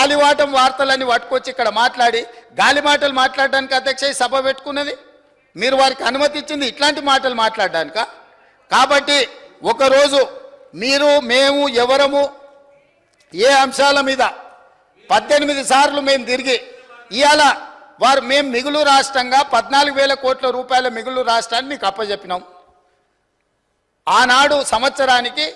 గాలివాటం వార్తలన్నీ పట్టుకొచ్చి ఇక్కడ మాట్లాడి గాలి మాటలు మాట్లాడడానికి అధ్యక్ష సభ పెట్టుకున్నది? మీరు వారికి అనుమతి ఇచ్చింది ఇట్లాంటి మాటలు మాట్లాడడానిక? కాబట్టి ఒకరోజు మీరు మేము ఎవరము ఏ అంశాల మీద పద్దెనిమిది సార్లు మేము తిరిగి ఇవాళ వారు మేము మిగులు రాష్ట్రంగా పద్నాలుగు వేల కోట్ల రూపాయల మిగులు రాష్ట్రాన్ని మీకు అప్పచెప్పినాం ఆనాడు సంవత్సరానికి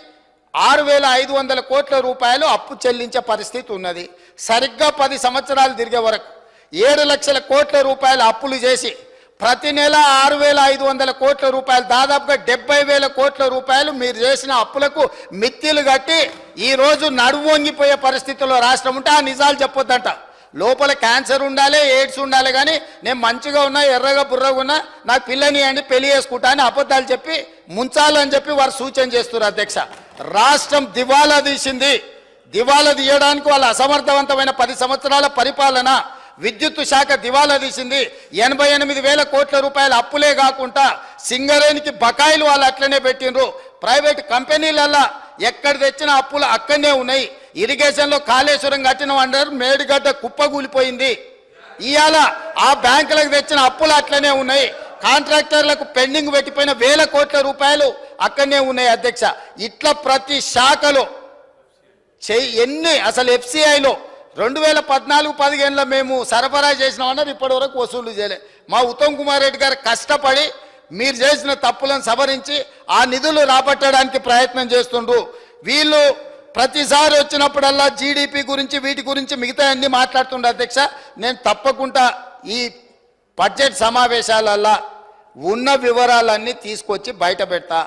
ఆరు వేల ఐదు వందల కోట్ల రూపాయలు అప్పు చెల్లించే పరిస్థితి ఉన్నది. సరిగ్గా పది సంవత్సరాలు తిరిగే వరకు ఏడు లక్షల కోట్ల రూపాయల అప్పులు చేసి ప్రతి నెల ఆరు వేల ఐదు వందల కోట్ల రూపాయలు దాదాపుగా డెబ్బై వేల కోట్ల రూపాయలు మీరు చేసిన అప్పులకు మిత్తిలు కట్టి ఈరోజు నడువొంగిపోయే పరిస్థితుల్లో రాష్ట్రం ఉంటే ఆ నిజాలు చెప్పొద్దంట. లోపల క్యాన్సర్ ఉండాలి ఎయిడ్స్ ఉండాలి కానీ నేను మంచిగా ఉన్నా ఎర్రగా బుర్రగా ఉన్నా నాకు పిల్లని అండి పెళ్ళి చేసుకుంటా అని అబద్ధాలు చెప్పి ముంచాలని చెప్పి వారు సూచన చేస్తున్నారు అధ్యక్ష. రాష్ట్రం దివాలా తీసింది. దివాలా తీయడానికి వాళ్ళ అసమర్థవంతమైన పది సంవత్సరాల పరిపాలన విద్యుత్ శాఖ దివాలా తీసింది. ఎనభై ఎనిమిది వేల కోట్ల రూపాయల అప్పులే కాకుండా సింగరేణికి బకాయిలు వాళ్ళు అట్లనే పెట్టిండ్రు. ప్రైవేట్ కంపెనీలల్లా ఎక్కడ తెచ్చిన అప్పులు అక్కడనే ఉన్నాయి. ఇరిగేషన్లో కాళేశ్వరం కట్టిన అంటారు మేడిగడ్డ కుప్పగూలిపోయింది ఇవాళ ఆ బ్యాంకులకు తెచ్చిన అప్పులు అట్లనే ఉన్నాయి. కాంట్రాక్టర్లకు పెండింగ్ పెట్టిపోయిన వేల కోట్ల రూపాయలు అక్కడనే ఉన్నాయి అధ్యక్ష. ఇట్లా ప్రతి శాఖలో చెయ్యి ఎన్ని అసలు ఎఫ్సిఐలో రెండు వేల పద్నాలుగు పదిహేనులో మేము సరఫరా చేసినామన్నారు ఇప్పటి వరకు వసూలు చేయలే. మా ఉత్తమ్ కుమార్ రెడ్డి గారు కష్టపడి మీరు చేసిన తప్పులను సవరించి ఆ నిధులు రాబట్టడానికి ప్రయత్నం చేస్తుండ్రు. వీళ్ళు ప్రతిసారి వచ్చినప్పుడల్లా జీడిపి గురించి వీటి గురించి మిగతా అన్ని మాట్లాడుతుండే అధ్యక్ష. నేను తప్పకుండా ఈ బడ్జెట్ సమావేశాలల్లా ఉన్న వివరాలన్నీ తీసుకొచ్చి బయట పెడతా.